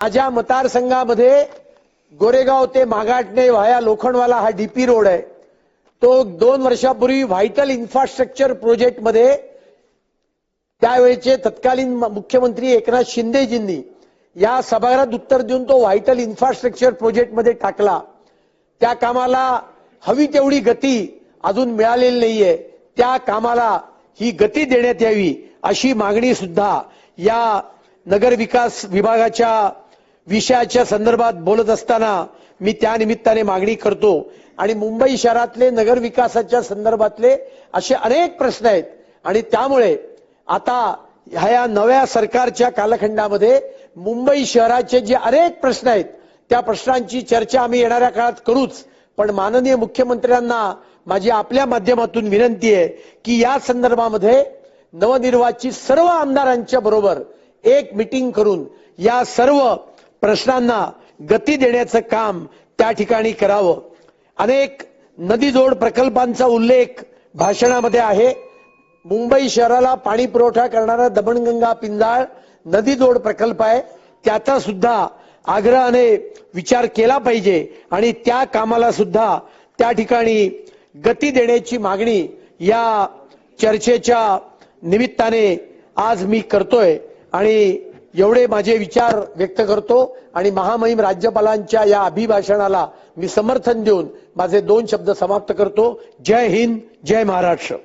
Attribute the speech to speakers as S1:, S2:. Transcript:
S1: माझ्या मतदारसंघामध्ये गोरेगाव ते मागाटणे व्हाया लोखंडवाला हा डीपी रोड आहे. तो दोन वर्षापूर्वी व्हायटल इन्फ्रास्ट्रक्चर प्रोजेक्टमध्ये त्यावेळेचे तत्कालीन मुख्यमंत्री एकनाथ शिंदेजींनी या सभागृहात उत्तर देऊन तो व्हायटल इन्फ्रास्ट्रक्चर प्रोजेक्टमध्ये टाकला. त्या कामाला हवी तेवढी गती अजून मिळालेली नाहीये. त्या कामाला ही गती देण्यात यावी अशी मागणी सुद्धा या नगर विकास विभागाच्या विषयाच्या संदर्भात बोलत असताना मी त्यानिमित्ताने मागणी करतो. आणि मुंबई शहरातले नगर विकासाच्या संदर्भातले असे अनेक प्रश्न आहेत. आणि त्यामुळे आता ह्या नव्या सरकारच्या कालखंडामध्ये मुंबई शहराचे जे अनेक प्रश्न आहेत त्या प्रश्नांची चर्चा आम्ही येणाऱ्या काळात करूच. पण माननीय मुख्यमंत्र्यांना माझी आपल्या माध्यमातून विनंती आहे की या संदर्भामध्ये नवनिर्वाचित सर्व आमदारांच्या बरोबर एक मिटिंग करून या सर्व प्रश्नांना गती देण्याचं काम त्या ठिकाणी करावं. अनेक नदी जोड प्रकल्पांचा उल्लेख भाषणामध्ये आहे. मुंबई शहराला पाणी पुरवठा करणारा दमणगंगा पिंजाळ नदी जोड प्रकल्प आहे. त्याचा सुद्धा आग्रहाने विचार केला पाहिजे आणि त्या कामाला सुद्धा त्या ठिकाणी गती देण्याची मागणी या चर्चेच्या निमित्ताने आज मी करतोय. आणि एवढे माझे विचार व्यक्त करतो आणि महामहिम राज्यपालांच्या या अभिभाषणाला मी समर्थन देऊन माझे दोन शब्द समाप्त करतो. जय हिंद जय महाराष्ट्र.